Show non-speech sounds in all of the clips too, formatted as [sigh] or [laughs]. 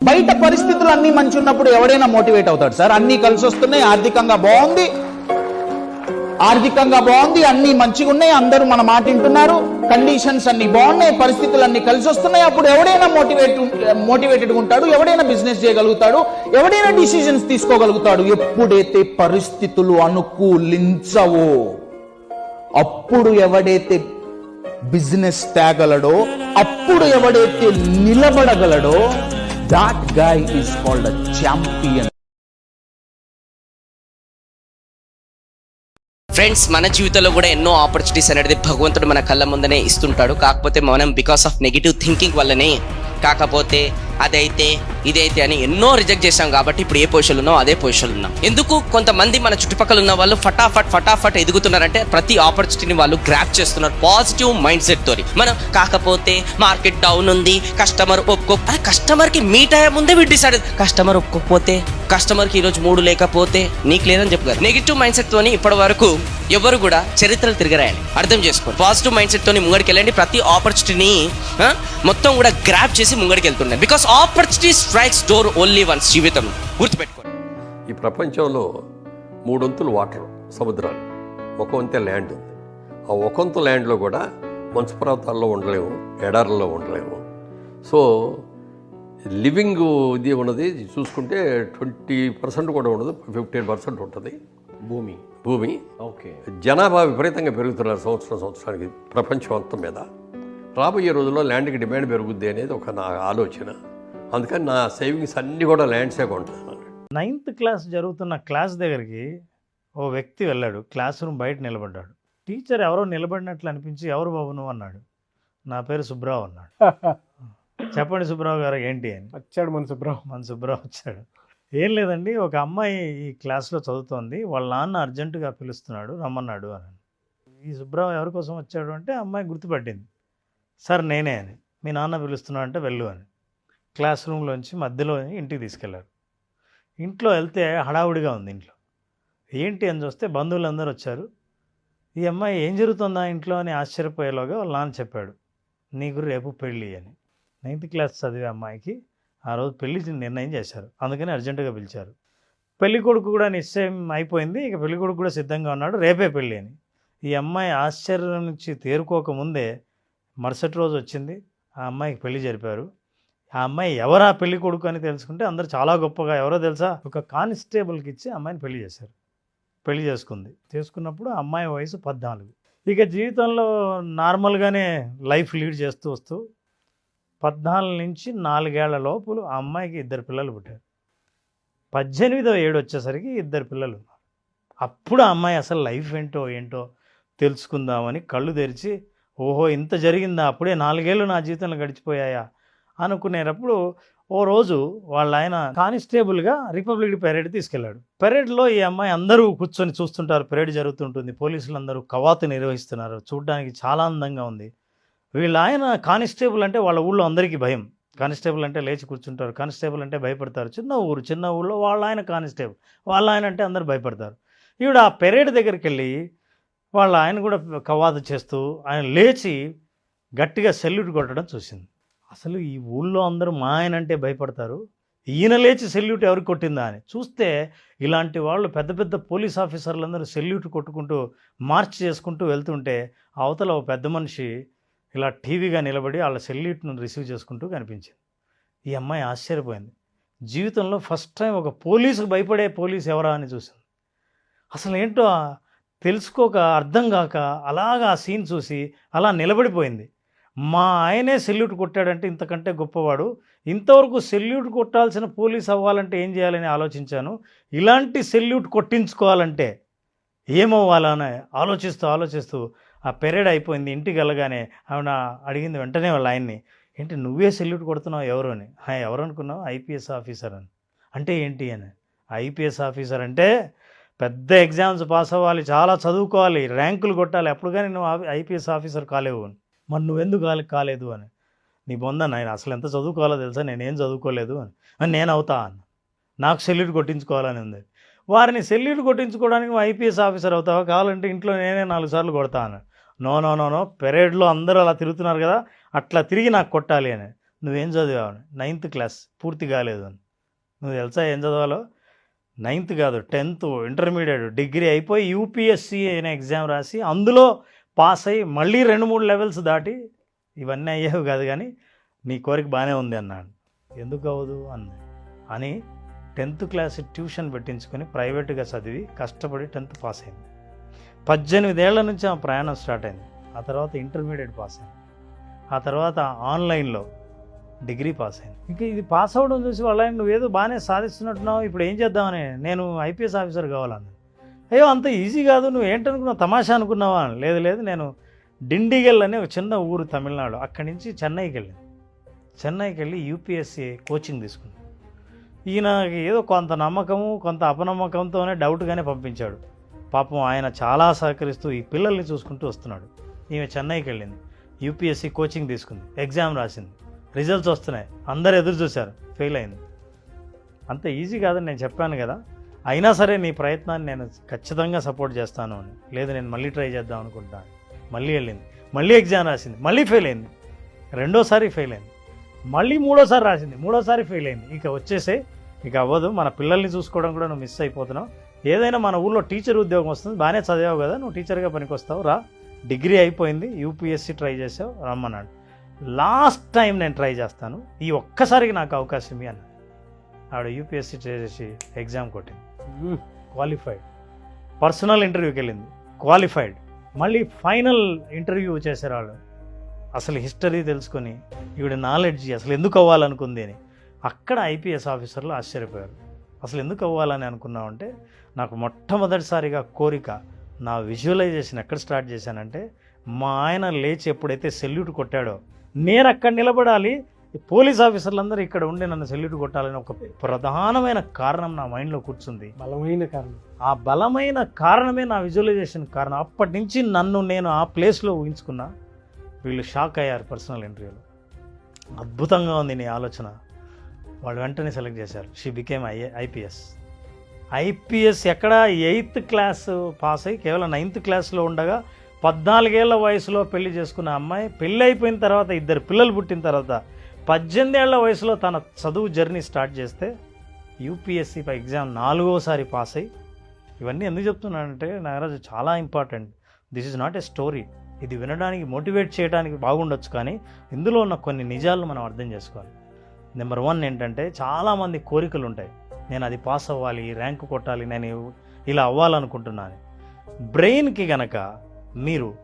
బయట పరిస్థితులు అన్ని మంచి ఉన్నప్పుడు ఎవడైనా మోటివేట్ అవుతాడు సార్? అన్ని కలిసి వస్తున్నాయి ఆర్థికంగా బాగుంది. ఆర్థికంగా బాగుంది అన్ని మంచిగా ఉన్నాయి అందరూ మన మాట వింటున్నారు. కండిషన్స్ అన్ని బాగున్నాయి పరిస్థితులు అన్ని కలిసి వస్తున్నాయి. అప్పుడు ఎవడైనా మోటివేట్ మోటివేటెడ్ ఉంటాడు ఎవడైనా బిజినెస్ చేయగలుగుతాడు ఎవడైనా డిసిజన్స్ తీసుకోగలుగుతాడు. ఎప్పుడైతే పరిస్థితులు అనుకూలించవో అప్పుడు ఎవడైతే బిజినెస్ తేగలడో అప్పుడు ఎవడైతే నిలబడగలడో that guy is called a champion friends మన జీవితంలో కూడా ఎన్నో ఆపర్చునిటీస్ అనేది భగవంతుడు మన కళ్ళ ముందనే ఇస్తుంటాడు. కాకపోతే మనం బికాస్ ఆఫ్ నెగిటివ్ థింకింగ్ వల్లనే కాకపోతే అదైతే ఇదైతే అని ఎన్నో రిజెక్ట్ చేశాం కాబట్టి ఇప్పుడు ఏ పొజిషన్లో ఉన్నాం అదే పొజిషన్లో ఉన్నాం. ఎందుకు? కొంతమంది మన చుట్టుపక్కల ఉన్న వాళ్ళు ఫటాఫట్ ఫటాఫట్ ఎదుగుతున్నారంటే ప్రతి ఆపర్చునిటీని వాళ్ళు గ్రాప్ చేస్తున్నారు పాజిటివ్ మైండ్ సెట్ తోని. మనం కాకపోతే మార్కెట్ డౌన్ ఉంది కస్టమర్ ఒప్పుకో కస్టమర్కి మీట్ అయ్యే ముందే వీడు డిసైడ్ కస్టమర్ ఒప్పుకోకపోతే కస్టమర్కి ఈరోజు మూడు లేకపోతే నీకు లేదని చెప్పారు నెగిటివ్ మైండ్ సెట్ తోని ఇప్పటి వరకు ఎవరు కూడా చరిత్రలు తిరగరాయని అర్థం చేసుకోండి. పాజిటివ్ మైండ్ సెట్ తోని ముంగడికి వెళ్ళండి ప్రతి ఆపర్చునిటీని మొత్తం కూడా గ్రాప్ చేసి ముంగడికి వెళ్తున్నాయి because opportunity strikes door only once జీవితం. గుర్తుపెట్టుకోండి. ఈ ప్రపంచంలో మూడొంతులు వాటర్ సముద్రాలు. ఒక వంతే ల్యాండ్ ఉంది. ఆ ఒక వంతు ల్యాండ్లో కూడా మంచు పర్వతాల్లో ఉండలేము ఎడారుల్లో ఉండలేము. సో లివింగ్ ఇది ఉన్నది చూసుకుంటే ట్వంటీ పర్సెంట్ కూడా ఉండదు ఫిఫ్టీన్ పర్సెంట్ ఉంటుంది. భూమి. భూమి. ఓకే. జనాభా విపరీతంగా పెరుగుతున్నారు సంవత్సరం సంవత్సరానికి ప్రపంచం మొత్తం మీద. రాబోయే రోజుల్లో ల్యాండ్కి డిమాండ్ పెరుగుద్ది అనేది ఒక నా ఆలోచన. అందుకని నా సేవింగ్స్ అన్నీ కూడా ల్యాండ్సే కొంటాను నైన్త్ క్లాస్ జరుగుతున్న క్లాస్ దగ్గరికి ఓ వ్యక్తి వెళ్ళాడు క్లాస్ రూమ్ బయట నిలబడ్డాడు. టీచర్ ఎవరో నిలబడినట్లు అనిపించి ఎవరు బాబు నువ్వు? అన్నాడు. నా పేరు సుబ్రావ్ అన్నాడు. [laughs] చెప్పండి సుబ్రావ్ గారు ఏంటి అని. వచ్చాడు మన సుబ్రావ్. మన సుబ్రావ్ వచ్చాడు. ఏం లేదండి ఒక అమ్మాయి ఈ క్లాస్లో చదువుతోంది వాళ్ళ నాన్న అర్జెంటుగా పిలుస్తున్నాడు రమ్మన్నాడు అని ఈ సుబ్రావ్ ఎవరి కోసం వచ్చాడు? అంటే అమ్మాయి గుర్తుపట్టింది. సార్ నేనే అని. మీ నాన్న పిలుస్తున్నాడు అంటే వెళ్ళు అని. క్లాస్ రూమ్లోంచి మధ్యలో ఇంటికి తీసుకెళ్ళారు ఇంట్లో వెళ్తే హడావుడిగా ఉంది ఇంట్లో. ఏంటి అని చూస్తే బంధువులందరూ వచ్చారు. ఈ అమ్మాయి ఏం జరుగుతుందా ఇంట్లో? అని ఆశ్చర్యపోయేలోగా వాళ్ళ నాన్న చెప్పాడు. నీకు రేపు పెళ్ళి అని. నైన్త్ క్లాస్ చదివే అమ్మాయికి ఆ రోజు పెళ్ళి నిర్ణయం చేశారు. అందుకని అర్జెంటుగా పిలిచారు. పెళ్ళి కొడుకు కూడా నిశ్చయం అయిపోయింది. ఇక పెళ్ళి కొడుకు కూడా సిద్ధంగా ఉన్నాడు. రేపే పెళ్ళి అని. ఈ అమ్మాయి ఆశ్చర్యం నుంచి తేరుకోకముందే మరుసటి రోజు వచ్చింది. ఆ అమ్మాయికి పెళ్ళి జరిపారు. ఆ అమ్మాయి ఎవరా పెళ్ళి కొడుకు అని తెలుసుకుంటే అందరూ చాలా గొప్పగా ఎవరో తెలుసా? ఒక కానిస్టేబుల్కి ఇచ్చి అమ్మాయిని పెళ్ళి చేశారు. పెళ్ళి చేసుకుంది. చేసుకున్నప్పుడు అమ్మాయి వయసు పద్నాలుగు. ఇక జీవితంలో నార్మల్గానే లైఫ్ లీడ్ చేస్తూ వస్తూ పద్నాలుగు నుంచి నాలుగేళ్ళ లోపల ఆ అమ్మాయికి ఇద్దరు పిల్లలు పుట్టారు. పద్దెనిమిదో ఏడు వచ్చేసరికి ఇద్దరు పిల్లలు ఉన్నారు. అప్పుడు ఆ అమ్మాయి అసలు లైఫ్ ఏంటో ఏంటో తెలుసుకుందామని కళ్ళు తెరిచి ఓహో ఇంత జరిగిందా? అప్పుడే నాలుగేళ్ళు నా జీవితంలో గడిచిపోయాయా? అనుకునేటప్పుడు ఓ రోజు వాళ్ళ ఆయన కానిస్టేబుల్గా రిపబ్లిక్ పెరేడ్ తీసుకెళ్ళాడు. పెరేడ్లో ఈ అమ్మాయి అందరూ కూర్చొని చూస్తుంటారు. పెరేడ్ జరుగుతుంటుంది. పోలీసులు అందరూ కవాతు నిర్వహిస్తున్నారు. చూడడానికి చాలా అందంగా ఉంది. వీళ్ళ ఆయన కానిస్టేబుల్ అంటే వాళ్ళ ఊళ్ళో అందరికీ భయం. కానిస్టేబుల్ అంటే లేచి కూర్చుంటారు. కానిస్టేబుల్ అంటే భయపడతారు. చిన్న ఊరు చిన్న ఊళ్ళో వాళ్ళ ఆయన కానిస్టేబుల్. వాళ్ళ ఆయన అంటే అందరు భయపడతారు. ఈవిడ ఆ పెరేడ్ దగ్గరికి వెళ్ళి వాళ్ళ ఆయన కూడా కవాతు చేస్తూ ఆయన లేచి గట్టిగా సెల్యూట్ కొట్టడం చూసింది. అసలు ఈ ఊళ్ళో అందరూ మా ఆయన అంటే భయపడతారు. ఈయన లేచి సెల్యూట్ ఎవరికి కొట్టిందా అని. చూస్తే ఇలాంటి వాళ్ళు పెద్ద పెద్ద పోలీస్ ఆఫీసర్లందరూ సెల్యూట్ కొట్టుకుంటూ మార్చ్ చేసుకుంటూ వెళ్తుంటే అవతల ఓ పెద్ద మనిషి ఇలా టీవీగా నిలబడి వాళ్ళ సెల్యూట్ను రిసీవ్ చేసుకుంటూ కనిపించింది. ఈ అమ్మాయి ఆశ్చర్యపోయింది. జీవితంలో ఫస్ట్ టైం ఒక పోలీసుకు భయపడే పోలీస్ ఎవరా అని చూసింది. అసలు ఏంటో తెలుసుకోక అర్థం కాక అలాగా ఆ సీన్ చూసి అలా నిలబడిపోయింది. మా ఆయనే సెల్యూట్ కొట్టాడంటే ఇంతకంటే గొప్పవాడు. ఇంతవరకు సెల్యూట్ కొట్టాల్సిన పోలీస్ అవ్వాలంటే ఏం చేయాలని ఆలోచించాను. ఇలాంటి సెల్యూట్ కొట్టించుకోవాలంటే ఏమవ్వాలని ఆలోచిస్తూ ఆలోచిస్తూ ఆ పెరేడ్ అయిపోయింది. ఇంటికి వెళ్ళగానే ఆవిడ అడిగింది వెంటనే వాళ్ళ ఆయన్ని ఏంటి నువ్వే సెల్యూట్ కొడుతున్నావు? ఎవరు? అని. ఎవరనుకున్నావు ఎవరు అనుకున్నావు? ఐపీఎస్ ఆఫీసర్ అని. అంటే ఏంటి? అని. ఐపీఎస్ ఆఫీసర్ అంటే పెద్ద ఎగ్జామ్స్ పాస్ అవ్వాలి చాలా చదువుకోవాలి ర్యాంకులు కొట్టాలి. అప్పుడు కానీ నువ్వు ఐపీఎస్ ఆఫీసర్ కాలేవు అని. మరి నువ్వెందుకు కాలే కాలేదు అని. నీ బొంద నేను అసలు ఎంత చదువుకోవాలో తెలుసా? నేనేం చదువుకోలేదు అని. "అని నేను అవుతా అన్న. నాకు సెల్యూట్ కొట్టించుకోవాలని ఉంది. వారిని సెల్యూట్ కొట్టించుకోవడానికి ఐపీఎస్ ఆఫీసర్ అవుతావా? కావాలంటే ఇంట్లో నేనే నాలుగు సార్లు కొడతాను నో నో నో నో. పెరేడ్లో అందరూ అలా తిరుగుతున్నారు కదా అట్లా తిరిగి నాకు కొట్టాలి అని. నువ్వేం చదివావు? Ninth class. పూర్తి కాలేదు అని. నువ్వు తెలుసా ఏం చదవాలో? నైన్త్ కాదు టెన్త్ ఇంటర్మీడియట్. డిగ్రీ అయిపోయి యూపీఎస్సీ అనే ఎగ్జామ్ రాసి అందులో పాస్ అయ్యి మళ్ళీ రెండు మూడు లెవెల్స్ దాటి ఇవన్నీ అయ్యేవి కాదు కానీ నీ కోరిక బాగానే ఉంది అన్నాడు. ఎందుకు అవ్వదు అన్న అని టెన్త్ క్లాస్ ట్యూషన్ పెట్టించుకొని ప్రైవేట్గా చదివి కష్టపడి టెన్త్ పాస్ అయింది. పద్దెనిమిదేళ్ళ నుంచి ఆ ప్రయాణం స్టార్ట్ అయింది. ఆ తర్వాత ఇంటర్మీడియట్ పాస్ అయింది. ఆ తర్వాత ఆన్లైన్లో డిగ్రీ పాస్ అయింది. ఇంకా ఇది పాస్ అవ్వడం చూసి వాళ్ళ నువ్వేదో బాగానే సాధిస్తున్నట్టున్నావు ఇప్పుడు ఏం చేద్దామని? నేను ఐపీఎస్ ఆఫీసర్ కావాలని అయ్యో అంత ఈజీ కాదు నువ్వు ఏంటనుకున్నావు? తమాషా అనుకున్నావా? అని. లేదు లేదు నేను డిండిగల్ అనే ఒక చిన్న ఊరు తమిళనాడు. అక్కడి నుంచి చెన్నైకి వెళ్ళింది చెన్నైకి వెళ్ళి యూపీఎస్సీ కోచింగ్ తీసుకుంది ఈయనకి ఏదో కొంత నమ్మకము కొంత అపనమ్మకంతోనే డౌట్గానే పంపించాడు. పాపం ఆయన చాలా సహకరిస్తూ ఈ పిల్లల్ని చూసుకుంటూ వస్తున్నాడు. ఈమె చెన్నైకి వెళ్ళింది. యూపీఎస్సీ కోచింగ్ తీసుకుంది. ఎగ్జామ్ రాసింది. రిజల్ట్స్ వస్తున్నాయి. అందరు ఎదురు చూశారు. ఫెయిల్ అయింది. అంత ఈజీ కాదని నేను చెప్పాను కదా. అయినా సరే నీ ప్రయత్నాన్ని నేను ఖచ్చితంగా సపోర్ట్ చేస్తాను అని. లేదు నేను మళ్ళీ ట్రై చేద్దాం అనుకుంటాను మళ్ళీ వెళ్ళింది. మళ్ళీ ఎగ్జామ్ రాసింది. మళ్ళీ ఫెయిల్ అయింది. రెండోసారి ఫెయిల్ అయింది. మళ్ళీ మూడోసారి రాసింది. మూడోసారి ఫెయిల్ అయింది. ఇక వచ్చేసే ఇక అవ్వదు. మన పిల్లల్ని చూసుకోవడం కూడా నువ్వు మిస్ అయిపోతున్నావు. ఏదైనా మన ఊళ్ళో టీచర్ ఉద్యోగం వస్తుంది. బాగానే చదివావు కదా. నువ్వు టీచర్గా పనికొస్తావు. రా. డిగ్రీ అయిపోయింది. యూపీఎస్సీ ట్రై చేసావు. రమ్మన్నాడు. లాస్ట్ టైం నేను ట్రై చేస్తాను. ఈ ఒక్కసారికి నాకు అవకాశం ఇవ్వను ఆవిడ యూపీఎస్సీ ట్రై చేసి ఎగ్జామ్ కొట్టింది. క్వాలిఫైడ్ పర్సనల్ ఇంటర్వ్యూకి వెళ్ళింది క్వాలిఫైడ్ మళ్ళీ ఫైనల్ ఇంటర్వ్యూ చేశారు వాళ్ళు అసలు హిస్టరీ తెలుసుకొని ఈవిడ నాలెడ్జ్ అసలు ఎందుకు అవ్వాలనుకుంది అని. అక్కడ ఐపీఎస్ ఆఫీసర్లు ఆశ్చర్యపోయారు. అసలు ఎందుకు అవ్వాలని అనుకున్నామంటే నాకు మొట్టమొదటిసారిగా కోరిక నా విజువలైజేషన్ ఎక్కడ స్టార్ట్ చేశానంటే మా ఆయన లేచి ఎప్పుడైతే సెల్యూట్ కొట్టాడో నేను అక్కడ నిలబడాలి ఈ పోలీస్ ఆఫీసర్లందరూ ఇక్కడ ఉండి నన్ను సెల్యూట్ కొట్టాలని ఒక ప్రధానమైన కారణం నా మైండ్లో కూర్చుంది. బలమైన కారణం. ఆ బలమైన కారణమే నా విజువలైజేషన్ కారణం. అప్పటి నుంచి నన్ను నేను ఆ ప్లేస్లో ఊహించుకున్నా వీళ్ళు షాక్ అయ్యారు పర్సనల్ ఇంటర్వ్యూలో. అద్భుతంగా ఉంది నీ ఆలోచన. వాళ్ళు వెంటనే సెలెక్ట్ చేశారు. She became I IPS. IPS ఎక్కడ? ఎయిత్ క్లాస్ పాస్ అయ్యి కేవలం నైన్త్ క్లాస్లో ఉండగా పద్నాలుగేళ్ళ వయసులో పెళ్ళి చేసుకున్న అమ్మాయి పెళ్ళి అయిపోయిన తర్వాత ఇద్దరు పిల్లలు పుట్టిన తర్వాత పద్దెనిమిదేళ్ళ వయసులో తన చదువు జర్నీ స్టార్ట్ చేస్తే యూపీఎస్సీ ఎగ్జామ్ నాలుగోసారి పాస్ అయ్యి ఇవన్నీ ఎందుకు చెప్తున్నానంటే నాగరాజు చాలా important. This is not a story. ఇది వినడానికి మోటివేట్ చేయడానికి బాగుండొచ్చు కానీ ఇందులో ఉన్న కొన్ని నిజాలను మనం అర్థం చేసుకోవాలి. నెంబర్ వన్ ఏంటంటే చాలామంది కోరికలు ఉంటాయి. నేను అది పాస్ అవ్వాలి ర్యాంక్ కొట్టాలి నేను ఇలా అవ్వాలనుకుంటున్నాను. బ్రెయిన్కి గనక మీరు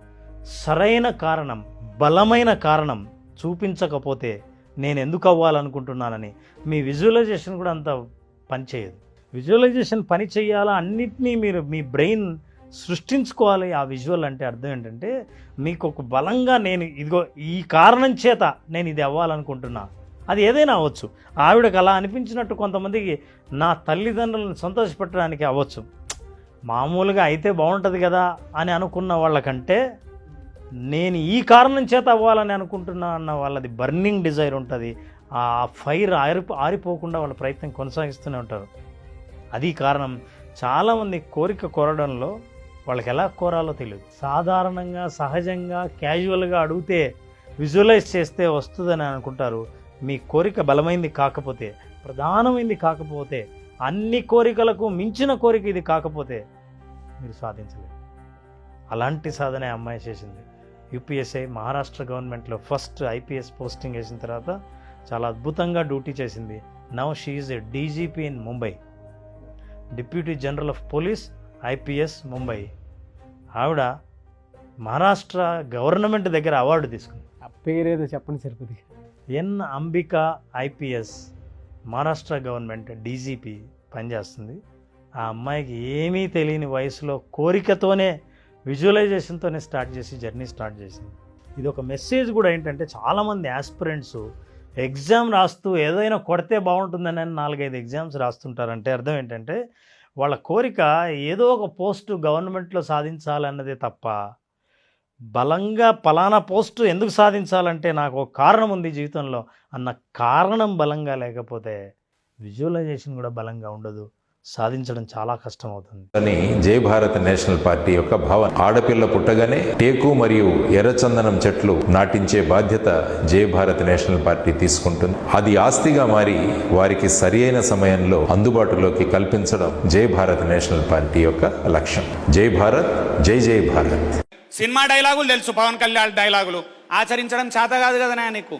సరైన కారణం బలమైన కారణం చూపించకపోతే నేను ఎందుకు అవ్వాలనుకుంటున్నానని మీ విజువలైజేషన్ కూడా అంత పనిచేయదు విజువలైజేషన్ పని చేయాలా అన్నిటినీ మీరు మీ బ్రెయిన్ సృష్టించుకోవాలి. ఆ విజువల్ అంటే అర్థం ఏంటంటే మీకు ఒక బలంగా నేను ఇదిగో ఈ కారణం చేత నేను ఇది అవ్వాలనుకుంటున్నా. అది ఏదైనా అవ్వచ్చు. ఆవిడకు అలా అనిపించినట్టు కొంతమందికి నా తల్లిదండ్రులను సంతోషపెట్టడానికి అవ్వచ్చు. మామూలుగా అయితే బాగుంటుంది కదా అని అనుకున్న వాళ్ళకంటే నేను ఈ కారణం చేత అవ్వాలని అనుకుంటున్నా అన్న వాళ్ళది బర్నింగ్ డిజైర్ ఉంటుంది. ఆ ఫైర్ ఆరి ఆరిపోకుండా వాళ్ళ ప్రయత్నం కొనసాగిస్తూనే ఉంటారు. అది కారణం. చాలామంది కోరిక కోరడంలో వాళ్ళకి ఎలా కోరాలో తెలియదు సాధారణంగా సహజంగా క్యాజువల్గా అడిగితే విజువలైజ్ చేస్తే వస్తుందని అనుకుంటారు. మీ కోరిక బలమైంది కాకపోతే ప్రధానమైంది కాకపోతే అన్ని కోరికలకు మించిన కోరిక ఇది కాకపోతే మీరు సాధించలేరు. అలాంటి సాధనే అమ్మాయి చేసింది. యూపీఎస్ఐ మహారాష్ట్ర గవర్నమెంట్లో ఫస్ట్ ఐపీఎస్ పోస్టింగ్ వేసిన తర్వాత చాలా అద్భుతంగా డ్యూటీ చేసింది. Now she's a DGP in Mumbai deputy general of police IPS Mumbai ఆవిడ మహారాష్ట్ర గవర్నమెంట్ దగ్గర అవార్డు తీసుకుంది. ఆ పేరేదో చెప్పండి సరిపోతుంది N Ambika IPS Maharashtra government DGP పనిచేస్తుంది. ఆ అమ్మాయికి ఏమీ తెలియని వయసులో కోరికతోనే విజువలైజేషన్తోనే స్టార్ట్ చేసి జర్నీ స్టార్ట్ చేసింది. ఇది ఒక మెసేజ్ కూడా ఏంటంటే చాలామంది ఆస్పిరెంట్స్ ఎగ్జామ్ రాస్తూ ఏదైనా కొడితే బాగుంటుందని నాలుగైదు ఎగ్జామ్స్ రాస్తుంటారంటే అర్థం ఏంటంటే వాళ్ళ కోరిక ఏదో ఒక పోస్టు గవర్నమెంట్లో సాధించాలన్నదే తప్ప బలంగా పలానా పోస్టు ఎందుకు సాధించాలంటే నాకు ఒక కారణం ఉంది జీవితంలో అన్న కారణం బలంగా లేకపోతే విజువలైజేషన్ కూడా బలంగా ఉండదు. సాధించడం చాలా కష్టం అవుతుంది అని జై భారత్ నేషనల్ పార్టీ యొక్క భావన ఆడపిల్ల పుట్టగానే టేకు మరియు ఎర్రచందనం చెట్లు నాటించే బాధ్యత జై భారత్ నేషనల్ పార్టీ తీసుకుంటుంది. అది ఆస్తిగా మారి వారికి సరియైన సమయంలో అందుబాటులోకి కల్పించడం జై భారత్ నేషనల్ పార్టీ యొక్క లక్ష్యం. జై భారత్ జై జై భారత్. సినిమా డైలాగులు తెలుసు పవన్ కళ్యాణ్ డైలాగులు. ఆచరించడం చేత కాదు కదా నీకు?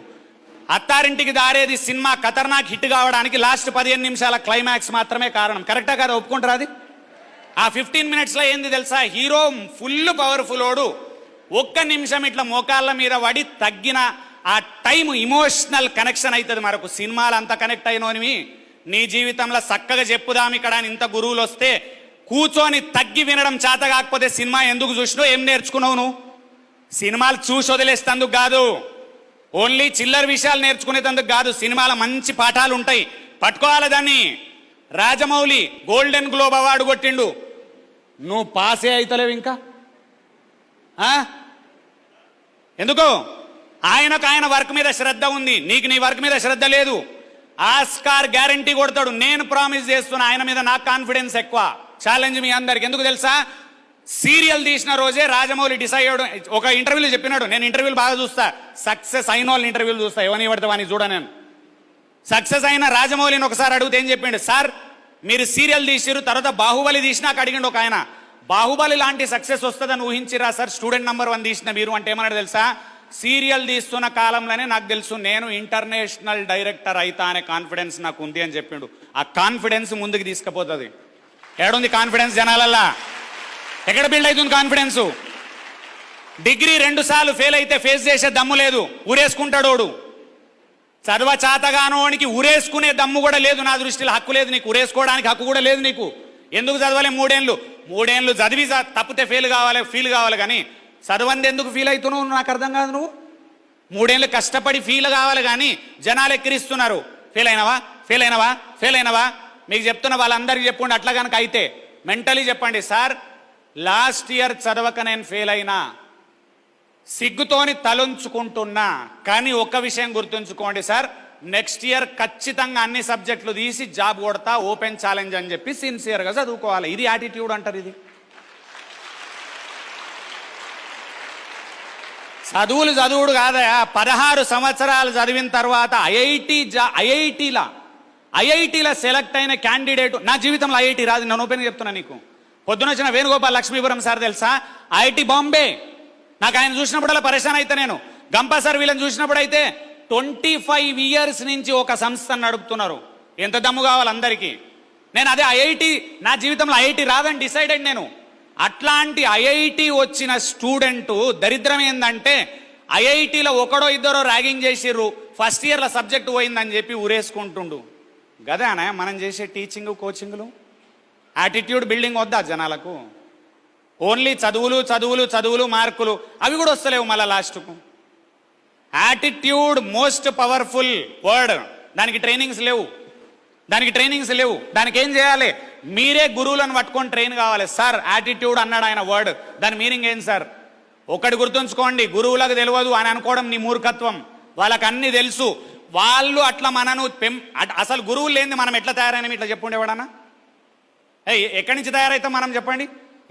అత్తారింటికి దారేది సినిమా ఖతర్నాక్ హిట్ కావడానికి లాస్ట్ పదిహేను నిమిషాల క్లైమాక్స్ మాత్రమే కారణం. కరెక్టా కదా? ఒప్పుకుంటారా అది? ఆ ఫిఫ్టీన్ మినిట్స్లో ఏంది తెలుసా? హీరో ఫుల్ పవర్ఫుల్ ఓడు. ఒక్క నిమిషం ఇట్లా మోకాళ్ళ మీద పడి తగ్గిన ఆ టైం ఇమోషనల్ కనెక్షన్ అవుతుంది మనకు. సినిమాలు అంత కనెక్ట్ అయినోనివి. నీ జీవితంలో చక్కగా చెప్పుదాం ఇక్కడ అని ఇంత గురువులు వస్తే కూర్చొని తగ్గి వినడం చేత కాకపోతే సినిమా ఎందుకు చూసినావు? ఏం నేర్చుకున్నావు నువ్వు? సినిమాలు చూసి వదిలేస్తందుకు కాదు. ఓన్లీ చిల్లర విషయాలు నేర్చుకునేటందుకు కాదు సినిమాల మంచి పాఠాలు ఉంటాయి పట్టుకోవాలి దాన్ని. రాజమౌళి గోల్డెన్ గ్లోబ్ అవార్డు కొట్టిండు. నువ్వు పాసే అవుతలేవు ఇంకా. ఆ? ఎందుకు? ఆయనకు ఆయన వర్క్ మీద శ్రద్ధ ఉంది. నీకు నీ వర్క్ మీద శ్రద్ధ లేదు. ఆస్కార్ గ్యారంటీ కొడతాడు. నేను ప్రామిస్ చేస్తున్నా. ఆయన మీద నాకు కాన్ఫిడెన్స్ ఎక్కువ. ఛాలెంజ్ మీ అందరికి. ఎందుకు తెలుసా? సీరియల్ తీసిన రోజే రాజమౌళి డిసైడ్ ఒక ఇంటర్వ్యూలో చెప్పినాడు నేను ఇంటర్వ్యూలు బాగా చూస్తా. సక్సెస్ అయిన వాళ్ళని ఇంటర్వ్యూలు చూస్తా. ఎవరిని పడితే వాడిని చూడ నేను. సక్సెస్ అయిన రాజమౌళిని ఒకసారి అడిగితే ఏం చెప్పిండు? సార్ మీరు సీరియల్ తీసిరు తర్వాత బాహుబలి తీసినాక అడిగిండు ఒక ఆయన. బాహుబలి లాంటి సక్సెస్ వస్తుందని ఊహించిరా సార్? స్టూడెంట్ నెంబర్ వన్ తీసిన మీరు అంటే ఏమన్నాడు తెలుసా? సీరియల్ తీస్తున్న కాలంలోనే నాకు తెలుసు నేను ఇంటర్నేషనల్ డైరెక్టర్ అయితా అనే కాన్ఫిడెన్స్ నాకు ఉంది అని చెప్పిండు. ఆ కాన్ఫిడెన్స్ ముందుకు తీసుకుపోతుంది. ఏడుంది కాన్ఫిడెన్స్ జనాలల్లా? ఎక్కడ బిల్డ్ అవుతుంది కాన్ఫిడెన్స్ డిగ్రీ రెండు సార్లు ఫెయిల్ అయితే ఫేస్ చేసే దమ్ము లేదు ఊరేసుకుంటాడోడు చదవ చాతగానోనికి ఊరేసుకునే దమ్ము కూడా లేదు నా దృష్టిలో హక్కు లేదు నీకు ఊరేసుకోవడానికి హక్కు కూడా లేదు నీకు. ఎందుకు చదవలే మూడేళ్ళు? మూడేళ్ళు చదివి తప్పితే ఫెయిల్ కావాలి ఫీల్ కావాలి కానీ చదవంది ఎందుకు ఫీల్ అవుతున్నావు నాకు అర్థం కాదు నువ్వు. మూడేళ్ళు కష్టపడి ఫీల్ కావాలి కానీ జనాలు ఎక్కిరిస్తున్నారు. ఫెయిల్ అయినవా? ఫెయిల్ అయినవా? ఫెయిల్ అయినవా? మీకు చెప్తున్న వాళ్ళందరికీ చెప్పండి అట్లా కనుక అయితే. మెంటలీ చెప్పండి సార్ లాస్ట్ ఇయర్ చదవక నేను ఫెయిల్ అయినా సిగ్గుతోని తలొంచుకుంటున్నా కానీ ఒక విషయం గుర్తుంచుకోండి సార్ నెక్స్ట్ ఇయర్ ఖచ్చితంగా అన్ని సబ్జెక్టులు తీసి జాబ్ కొడతా ఓపెన్ ఛాలెంజ్ అని చెప్పి సిన్సియర్గా చదువుకోవాలి. ఇది యాటిట్యూడ్ అంటారు ఇది. చదువులు చదువుడు కాదయా పదహారు సంవత్సరాలు చదివిన తర్వాత ఐఐటి జా ఐఐటీల ఐఐటీల సెలెక్ట్ అయిన క్యాండిడేట్ నా జీవితంలో ఐఐటి రాదు నేను ఓపెన్గా చెప్తున్నా నీకు. పొద్దున వచ్చిన వేణుగోపాల్ లక్ష్మీపురం సార్ తెలుసా? ఐటి బాంబే. నాకు ఆయన చూసినప్పుడల్లా పరేషాన్ అయితే నేను. గంపా సార్ వీళ్ళని చూసినప్పుడు అయితే ట్వంటీ ఫైవ్ ఇయర్స్ నుంచి ఒక సంస్థను నడుపుతున్నారు. ఎంత దమ్ము కావాలి అందరికీ? నేను అదే ఐఐటి నా జీవితంలో ఐఐటి రాదని డిసైడ్ అయ్యి నేను. అట్లాంటి ఐఐటి వచ్చిన స్టూడెంట్ దరిద్రం ఏంటంటే ఐఐటిలో ఒకడో ఇద్దరో ర్యాగింగ్ చేసిర్రు. ఫస్ట్ ఇయర్లో సబ్జెక్ట్ పోయిందని చెప్పి ఊరేసుకుంటుండు. గదానా మనం చేసే టీచింగ్ కోచింగ్లు? యాటిట్యూడ్ బిల్డింగ్ వద్దా జనాలకు? ఓన్లీ చదువులు చదువులు చదువులు మార్కులు అవి కూడా వస్తలేవు మళ్ళీ లాస్ట్కు. యాటిట్యూడ్ మోస్ట్ పవర్ఫుల్ వర్డ్ దానికి ట్రైనింగ్స్ లేవు. దానికి ట్రైనింగ్స్ లేవు. దానికి ఏం చేయాలి? మీరే గురువులను పట్టుకొని ట్రైన్ కావాలి. సార్ యాటిట్యూడ్ అన్నాడు ఆయన వర్డ్ దాని మీనింగ్ ఏం సార్ ఒకటి గుర్తుంచుకోండి. గురువులకు తెలియదు అని అనుకోవడం నీ మూర్ఖత్వం. వాళ్ళకి అన్ని తెలుసు. వాళ్ళు అట్లా మనను పెం అట్- అసలు గురువులు లేని మనం ఎట్లా తయారైనా? ఇట్లా చెప్పుండేవాడన్నా? ఎక్కడి నుంచి తయారైతే మనం చెప్పండి?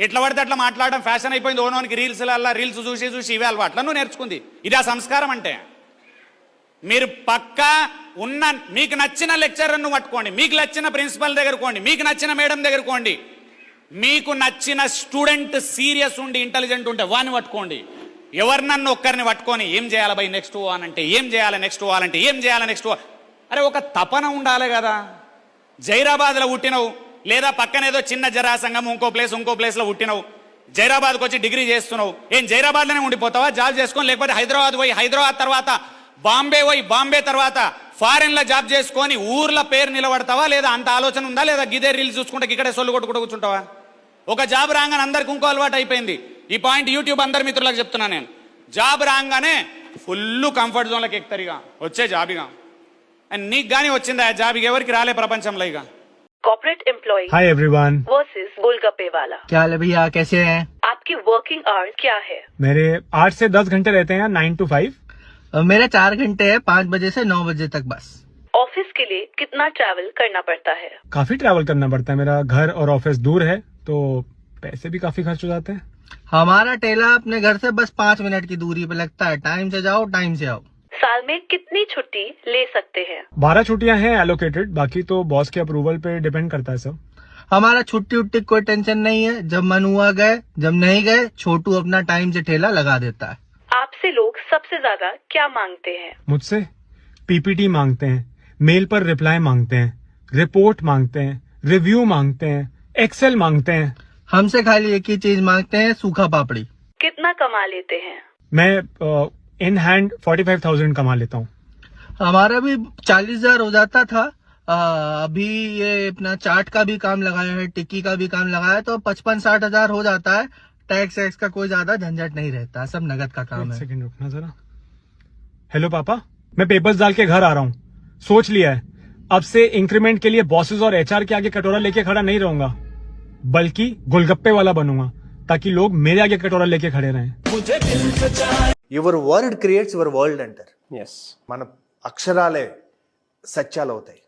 ఎట్లా పడితే అట్లా మాట్లాడడం ఫ్యాషన్ అయిపోయింది ఓనోనికి రీల్స్లల్లా రీల్స్ చూసి చూసి ఇవే అలవాట్ల నువ్వు నేర్చుకుంది. ఇది ఆ సంస్కారం అంటే. మీరు పక్కా ఉన్న మీకు నచ్చిన లెక్చరర్ను పట్టుకోండి. మీకు నచ్చిన ప్రిన్సిపల్ దగ్గర కోండి మీకు నచ్చిన మేడం దగ్గర కోండి మీకు నచ్చిన స్టూడెంట్ సీరియస్ ఉండి ఇంటెలిజెంట్ ఉంటే వాని పట్టుకోండి. ఎవరినన్ను ఒక్కరిని పట్టుకొని ఏం చేయాలి బై నెక్స్ట్ అనంటే ఏం చేయాలి నెక్స్ట్ అనంటే ఏం చేయాలి నెక్స్ట్ అరే ఒక తపన ఉండాలి కదా. జైరాబాద్లో పుట్టినవు. లేదా పక్కన ఏదో చిన్న జరాసంగం ఇంకో ప్లేస్ ఇంకో ప్లేస్లో పుట్టినవు. జైరాబాద్కి వచ్చి డిగ్రీ చేస్తున్నావు. ఏం జైరాబాద్లోనే ఉండిపోతావా? జాబ్ చేసుకొని లేకపోతే హైదరాబాద్ పోయి హైదరాబాద్ తర్వాత బాంబే పోయి బాంబే తర్వాత ఫారెన్లో జాబ్ చేసుకొని ఊర్ల పేరు నిలబడతావా? లేదా అంత ఆలోచన ఉందా? లేదా గిదే రీల్స్ చూసుకుంటే ఇక్కడే సొల్లు కొట్టుకుంటూ కూర్చుంటావా? ఒక జాబ్ రాగానే అందరికి ఇంకో అలవాటు అయిపోయింది. ఈ పాయింట్ యూట్యూబ్ అందరి మిత్రులకు చెప్తున్నా నేను. జాబ్ రాగానే ఫుల్ కంఫర్ట్ జోన్లోకి ఎక్కుతారు ఇక. వచ్చే జాబ్ ఇక. అండ్ నీకు కానీ వచ్చింది? ఆ జాబ్ ఎవరికి రాలే ప్రపంచంలో ఇక. Corporate employ hi everyone versus golgappe वाला क्या हाल है भैया? कैसे हैं? आपकी वर्किंग आवर्स क्या है? मेरे आठ से दस घंटे रहते हैं नाइन टू फाइव मेरे चार घंटे हैं पाँच बजे से नौ बजे तक बस। ऑफ़िस के लिए कितना ट्रैवल करना पड़ता है? काफ़ी ट्रैवल करना पड़ता है। मेरा घर और ऑफ़िस दूर है तो पैसे भी काफ़ी खर्च हो जाते हैं। हमारा टेला अपने घर से बस पाँच मिनट की दूरी पे लगता है। टाइम से जाओ टाइम से आओ। साल में कितनी छुट्टी ले सकते हैं? बारह छुट्टियाँ हैं एलोकेटेड बाकी तो बॉस के अप्रूवल पे डिपेंड करता है सब। हमारा छुट्टी उट्टी कोई टेंशन नहीं है। जब मन हुआ गए जब नहीं गए छोटू अपना टाइम से ठेला लगा देता है। आपसे लोग सबसे ज़्यादा क्या मांगते हैं? मुझसे पीपीटी मांगते हैं मेल पर रिप्लाई मांगते हैं रिपोर्ट मांगते हैं रिव्यू मांगते हैं एक्सेल मांगते हैं। हमसे खाली एक ही चीज़ मांगते हैं सूखा पापड़ी। कितना कमा लेते हैं? मैं in hand forty five thousand कमा लेता हूँ। हमारा भी चालीस हज़ार हो जाता था। आ, अभी ये अपना चाट का भी काम लगाया है टिक्की का भी काम लगाया है, तो पचपन साठ हज़ार हो जाता है। टैक्स वैक्स का कोई ज़्यादा झंझट नहीं रहता सब नगद का काम है। सेकंड रुकना जरा। हेलो पापा। मैं पेपर्स डाल के घर आ रहा हूँ। सोच लिया है। अब से इंक्रीमेंट के लिए बॉसेस और एचआर के आगे कटोरा लेके खड़ा नहीं रहूँगा। बल्कि गोलगप्पे वाला बनूँगा ताकि लोग मेरे आगे कटोरा लेके खड़े रहें। Your word creates your world అంటారు. మన అక్షరాలే సత్యాలు అవుతాయి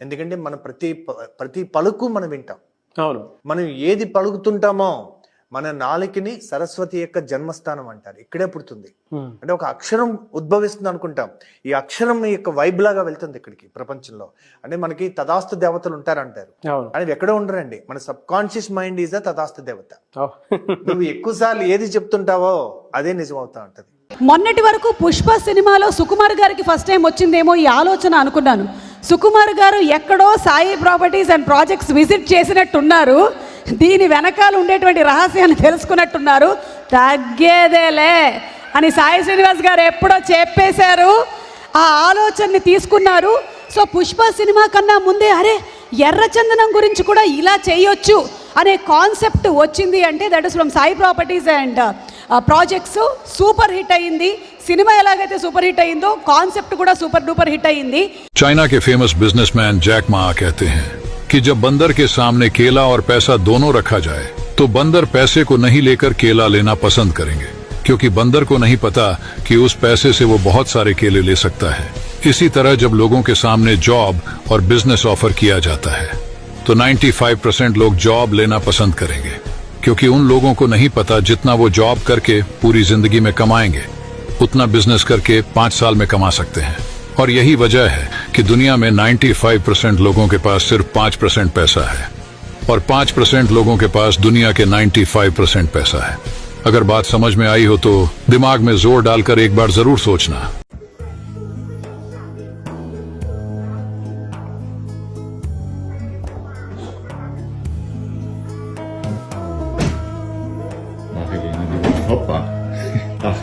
ఎందుకంటే మన ప్రతి ప్రతి పలుకు మనం వింటాం. అవును. మనం ఏది పలుకుతుంటామో మన నాలుకని సరస్వతి యొక్క జన్మస్థానం అంటారు. ఇక్కడే పుడుతుంది. అంటే ఒక అక్షరం ఉద్భవిస్తుంది అనుకుంటాం. ఈ అక్షరం యొక్క వైబ్ లాగా వెళ్తుంది ఇక్కడికి ప్రపంచంలో. అంటే మనకి తదాస్తు దేవతలు ఉంటారంటారు. కానీ ఎక్కడ ఉండరండి. మన subconscious mind is a తదాస్తు దేవత. నువ్వు ఎక్కువసార్లు ఏది చెప్తుంటావో అదే నిజం అవుతా ఉంటది. మొన్నటి వరకు పుష్ప సినిమాలో సుకుమార్ గారికి ఫస్ట్ టైం వచ్చిందేమో ఈ ఆలోచన అనుకున్నాను. సుకుమార్ గారు ఎక్కడో Sai properties and projects visit చేసినట్టున్నారు. దీని వెనకాల ఉండేటువంటి రహస్యాన్ని తెలుసుకున్నట్టున్నారు. తగ్గేదేలే అని సాయి శ్రీనివాస్ గారు ఎప్పుడో చెప్పేశారు. ఆ ఆలోచనని తీసుకున్నారు. సో పుష్ప సినిమా కన్నా ముందే అరే ఎర్రచందనం గురించి కూడా ఇలా చేయొచ్చు అనే కాన్సెప్ట్ వచ్చింది అంటే that is from Sai properties and projects super hit అయ్యింది సినిమా ఎలాగైతే సూపర్ హిట్ అయ్యిందో కాన్సెప్ట్ కూడా సూపర్ డూపర్ హిట్ అయ్యింది चाइना के फेमस बिजनेसमैन जैक मा कहते हैं कि जब बंदर के सामने केला और पैसा दोनों रखा जाए तो बंदर पैसे को नहीं लेकर केला लेना पसंद करेंगे क्योंकि बंदर को नहीं पता कि उस पैसे से वो बहुत सारे केले ले सकता है इसी तरह जब लोगों के सामने जॉब और बिजनेस ऑफर किया जाता है तो 95 परसेंट लोग जॉब लेना पसंद करेंगे क्योंकि उन लोगों को नहीं पता जितना वो जॉब करके पूरी ज़िंदगी में कमाएँगे, उतना बिज़नेस करके पाँच साल में कमा सकते हैं। और यही वजह है कि दुनिया में 95 परसेंट लोगों के पास सिर्फ़ पाँच परसेंट पैसा है। और पाँच परसेंट लोगों के पास दुनिया के 95 परसेंट पैसा है। अगर बात समझ में आई हो तो दिमाग में ज़ोर डालकर एक बार ज़रूर सोचना।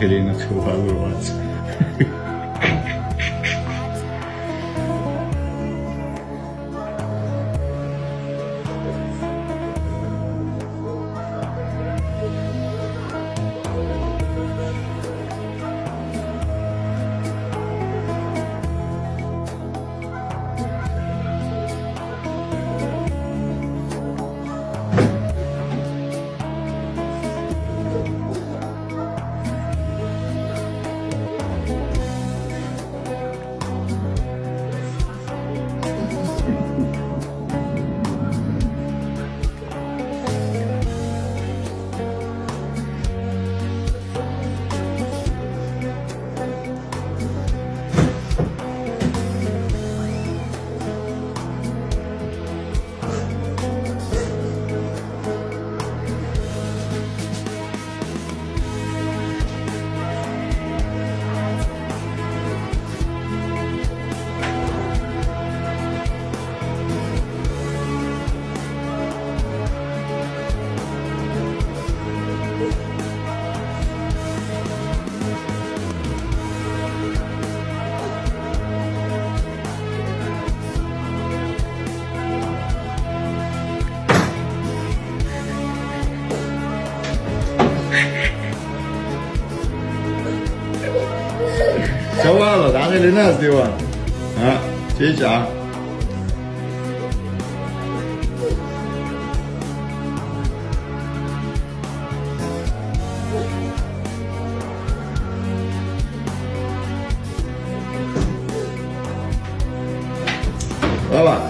Каліна Хвалова. 在哪对吧？啊，谁家？来吧！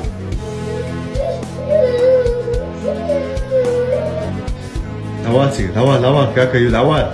来，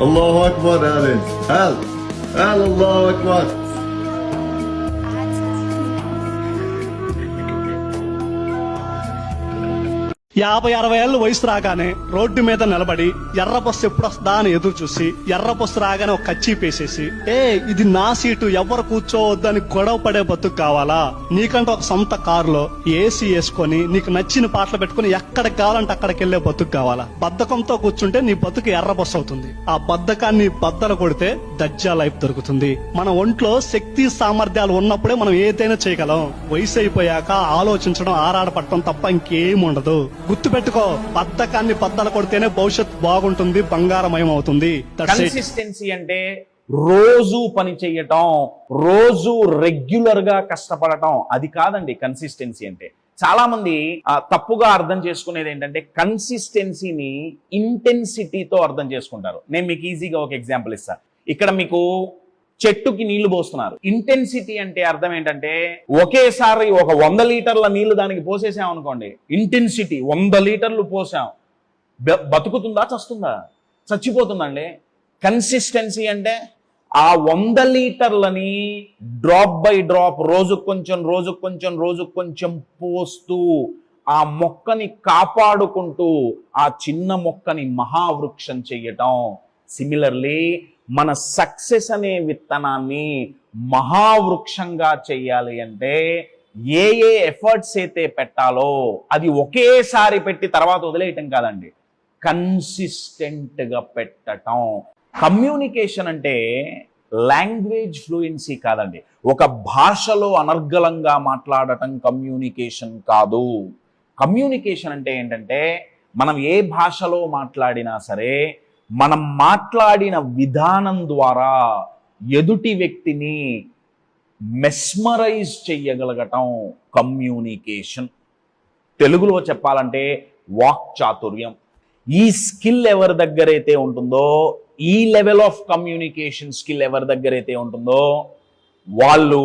Allahu Akbar abi. El. El Allahu Akbar. యాభై అరవై ఏళ్ళు వయసు రాగానే రోడ్డు మీద నిలబడి ఎర్ర బస్సు ఎప్పుడు వస్తుందా అని ఎదురు చూసి ఎర్ర బస్సు రాగానే ఒక కచ్చి పేసేసి ఏ ఇది నా సీటు ఎవరు కూర్చోవద్దని గొడవ పడే బతుకు కావాలా? నీకంటే ఒక సొంత కారులో ఏసీ వేసుకొని నీకు నచ్చిన పాటలు పెట్టుకుని ఎక్కడికి కావాలంటే అక్కడికి వెళ్ళే బతుకు కావాలా? బద్ధకంతో కూర్చుంటే నీ బతుకు ఎర్ర బస్సు అవుతుంది. ఆ బద్ధకాన్ని బద్దలు కొడితే దజ్జా లైఫ్ దొరుకుతుంది. మన ఒంట్లో శక్తి సామర్థ్యాలు ఉన్నప్పుడే మనం ఏదైనా చేయగలం. వయసు అయిపోయాక ఆలోచించడం ఆరాడపడటం తప్ప ఇంకేం ఉండదు. గుర్తుపెట్టుకో బద్ధకాన్ని బద్దలు కొడితేనే భవిష్యత్ బాగుంటుంది బంగారమయం అవుతుంది. కన్సిస్టెన్సీ అంటే రోజు పని చేయటం రోజు రెగ్యులర్గా కష్టపడటం. అది కాదండి కన్సిస్టెన్సీ అంటే. చాలా మంది తప్పుగా అర్థం చేసుకునేది ఏంటంటే కన్సిస్టెన్సీని ఇంటెన్సిటీతో అర్థం చేసుకుంటారు. నేను మీకు ఈజీగా ఒక ఎగ్జాంపుల్ ఇస్తాను ఇక్కడ మీకు చెట్టుకి నీళ్ళు పోస్తున్నారు. ఇంటెన్సిటీ అంటే అర్థం ఏంటంటే ఒకేసారి ఒక వంద లీటర్ల నీళ్ళు దానికి పోసేసాం అనుకోండి. ఇంటెన్సిటీ వంద లీటర్లు పోసాం. బతుకుతుందా చస్తుందా? చచ్చిపోతుందండి. కన్సిస్టెన్సీ అంటే ఆ వంద లీటర్లని డ్రాప్ బై డ్రాప్ రోజు కొంచెం రోజు కొంచెం రోజు కొంచెం పోస్తూ ఆ మొక్కని కాపాడుకుంటూ ఆ చిన్న మొక్కని మహావృక్షం చెయ్యటం. సిమిలర్లీ మన సక్సెస్ అనే విత్తనాన్ని మహావృక్షంగా చేయాలి అంటే ఏ ఏ ఎఫర్ట్స్ అయితే పెట్టాలో అది ఒకేసారి పెట్టి తర్వాత వదిలేయటం కాదండి. కన్సిస్టెంట్గా పెట్టటం. కమ్యూనికేషన్ అంటే లాంగ్వేజ్ ఫ్లూయెన్సీ కాదండి. ఒక భాషలో అనర్గళంగా మాట్లాడటం కమ్యూనికేషన్ కాదు. కమ్యూనికేషన్ అంటే ఏంటంటే మనం ఏ భాషలో మాట్లాడినా సరే మనం మాట్లాడిన విధానం ద్వారా ఎదుటి వ్యక్తిని మెస్మరైజ్ చెయ్యగలగటం కమ్యూనికేషన్ తెలుగులో చెప్పాలంటే వాక్ చాతుర్యం. ఈ స్కిల్ ఎవరి దగ్గర అయితే ఉంటుందో ఈ లెవెల్ ఆఫ్ కమ్యూనికేషన్ స్కిల్ ఎవరి దగ్గర అయితే ఉంటుందో వాళ్ళు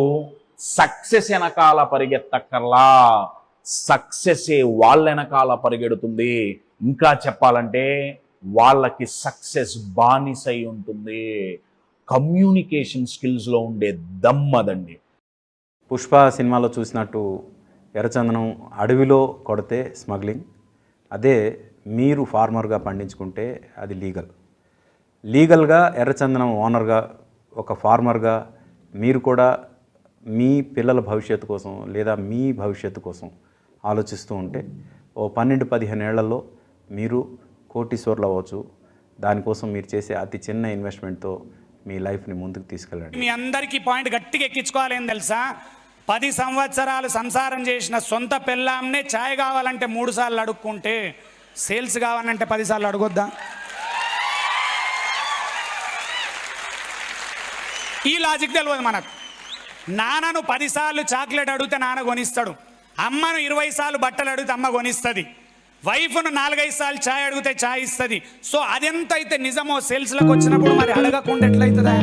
సక్సెస్ వెనకాల పరిగెత్తక్కర్లా సక్సెస్ వాళ్ళ వెనకాల పరిగెడుతుంది. ఇంకా చెప్పాలంటే వాళ్ళకి సక్సెస్ బానిసై ఉంటుంది. కమ్యూనికేషన్ స్కిల్స్లో ఉండే దమ్మదండి పుష్ప సినిమాలో చూసినట్టు ఎర్రచందనం అడవిలో కొడితే స్మగ్లింగ్ అదే మీరు ఫార్మర్గా పండించుకుంటే అది లీగల్. లీగల్గా ఎర్రచందనం ఓనర్గా ఒక ఫార్మర్గా మీరు కూడా మీ పిల్లల భవిష్యత్తు కోసం లేదా మీ భవిష్యత్తు కోసం ఆలోచిస్తూ ఉంటే ఓ పన్నెండు పదిహేను ఏళ్ళలో మీరు కోటీశ్వర్లు అవ్వచ్చు దానికోసం మీరు చేసే అతి చిన్న ఇన్వెస్ట్మెంట్తో మీ లైఫ్ని ముందుకు తీసుకెళ్ళండి. మీ అందరికీ పాయింట్ గట్టిగా ఎక్కించుకోవాలి ఏం తెలుసా? పది సంవత్సరాలు సంసారం చేసిన సొంత పెళ్ళాంనే ఛాయ్ కావాలంటే మూడు సార్లు అడుక్కుంటే సేల్స్ కావాలంటే పదిసార్లు అడగొద్దా? ఈ లాజిక్ తెలియదు మనకు. నాన్నను పదిసార్లు చాక్లెట్ అడిగితే నాన్న కొనిస్తాడు. అమ్మను ఇరవై సార్లు బట్టలు అడిగితే అమ్మ కొనిస్తుంది. వైఫ్ను నాలుగైదు సార్లు ఛాయ్ అడిగితే ఛాయ్ ఇస్తుంది. సో అదెంత అయితే నిజమో సేల్స్లోకి వచ్చినప్పుడు మరి అడగకుండా ఎట్లయితుందా?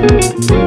Thank you.